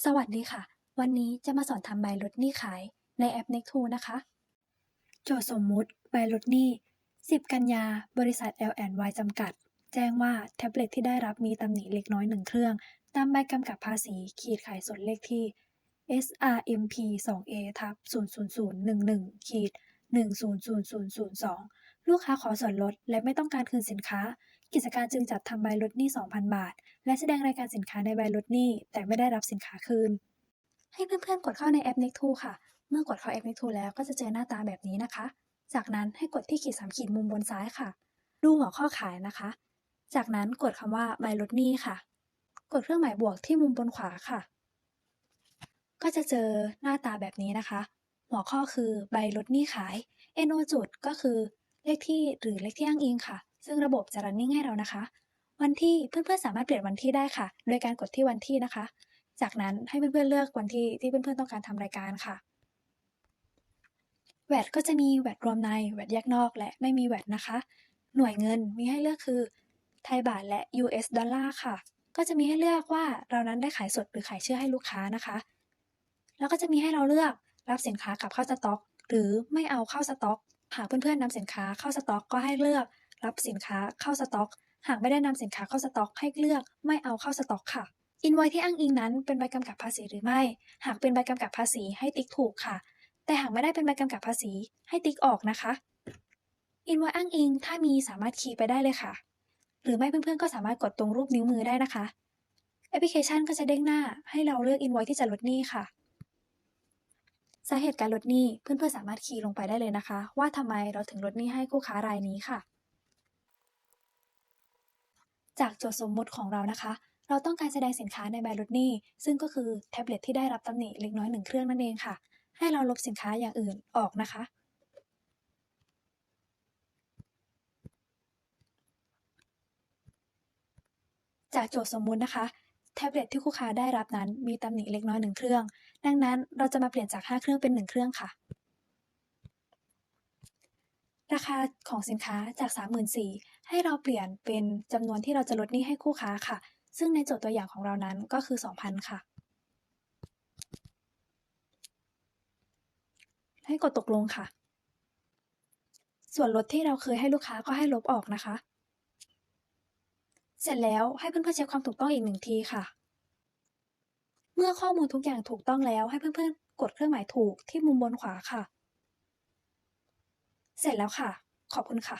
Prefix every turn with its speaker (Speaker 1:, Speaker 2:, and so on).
Speaker 1: สวัสดีค่ะ วันนี้จะมาสอนทำใบลดหนี้ขายในแอป Next2 นะคะ โจทย์สมมุติใบลดหนี้ 10 กันยา บริษัท L&Y จำกัด แจ้งว่าแท็บเล็ตที่ได้รับมีตำหนิเล็กน้อยหนึ่งเครื่อง ตามใบกำกับภาษีขีดขายสดเลขที่ SRMP 2A ทับ00011ขีด1000002 ลูกค้าขอส่วนลดและไม่ต้องการคืนสินค้า กิจการจึงจัดทำใบลดหนี้ 2,000 บาท และแสดงรายการสินค้าในใบลดหนี้ แต่ไม่ได้รับสินค้าคืน ให้เพื่อนๆ กดเข้าในแอป Next2 ค่ะ เมื่อกดเข้าแอป Next2 แล้วก็จะเจอหน้าตาแบบนี้นะคะ จากนั้นให้กดที่ขีดสามขีดมุมบนซ้ายค่ะ ดูหัวข้อขายนะคะ จากนั้นกดคำว่าใบลดหนี้ค่ะ กดเครื่องหมายบวกที่มุมบนขวาค่ะ ก็จะเจอหน้าตาแบบนี้นะคะ หัวข้อคือใบลดหนี้ขาย NO จุดก็คือเลขที่หรือเลขที่อ้างอิงค่ะ ซึ่งระบบจะรันนิ่งให้เรานะคะ วันที่เพื่อนๆสามารถเปลี่ยนวันที่ได้ค่ะ โดยการกดที่วันที่นะคะ จากนั้นให้เพื่อนๆเลือกวันที่ที่เพื่อนๆต้องการทำรายการค่ะแวดก็จะมีแวดรวมในแวดแยกนอกและไม่มีแวดนะคะ หน่วยเงินมีให้เลือกคือ ไทยบาทและ US ดอลลาร์ค่ะ ก็จะมีให้เลือกว่าเรานั้นได้ขายสดหรือขายเชื่อให้ลูกค้านะคะ แล้วก็จะมีให้เราเลือกรับสินค้ากลับเข้าสต็อก หรือไม่เอาเข้าสต็อก หากเพื่อนๆนำสินค้าเข้าสต็อก ก็ให้เลือก รับสินค้าเข้าสต็อก หากไม่ได้นำสินค้าเข้าสต็อกให้เลือกไม่เอาเข้าสต็อกค่ะ อินไวที่อ้างอิงนั้นเป็นใบกำกับภาษีหรือไม่ หากเป็นใบกำกับภาษีให้ติ๊กถูกค่ะ แต่หากไม่ได้เป็นใบกำกับภาษีให้ติ๊กออกนะคะ อินไวอ้างอิงถ้ามีสามารถคีย์ไปได้เลยค่ะ หรือไม่เพื่อนๆก็สามารถกดตรงรูปนิ้วมือได้นะคะแอปพลิเคชันก็จะเด้งหน้าให้เราเลือกอินไวที่จะลดหนี้ค่ะสาเหตุการลดหนี้เพื่อนๆสามารถคีย์ลงไปได้เลยนะคะ ว่าทำไมเราถึงลดหนี้ให้คู่ค้ารายนี้ค่ะ จากโจทย์สมมติของเรานะคะ เราต้องการแสดงสินค้าในใบลดหนี้ซึ่งก็คือแท็บเล็ตที่ได้รับตำหนิเล็กน้อยหนึ่งเครื่องนั่นเองค่ะ ให้เราลบสินค้าอย่างอื่นออกนะคะ จากโจทย์สมมุตินะคะแท็บเล็ตที่คู่ค้าได้รับนั้นมีตำหนิเล็กน้อยหนึ่งเครื่อง ดังนั้นเราจะมาเปลี่ยนจาก 5 เครื่องเป็น 1 เครื่องค่ะ ราคาของสินค้าจาก 34,000ให้เราเปลี่ยนเป็นจำนวนที่เราจะลดหนี้ให้คู่ค้าค่ะ ซึ่งในโจทย์ตัวอย่างของเรานั้นก็คือ 2,000 ค่ะ ให้กดตกลงค่ะ ส่วนลดที่เราเคยให้ลูกค้าก็ให้ลบออกนะคะ เสร็จแล้วให้เพื่อนๆเช็คความถูกต้องอีกหนึ่งทีค่ะ เมื่อข้อมูลทุกอย่างถูกต้องแล้วให้เพื่อนๆกดเครื่องหมายถูกที่มุมบนขวาค่ะ เสร็จแล้วค่ะ ขอบคุณค่ะ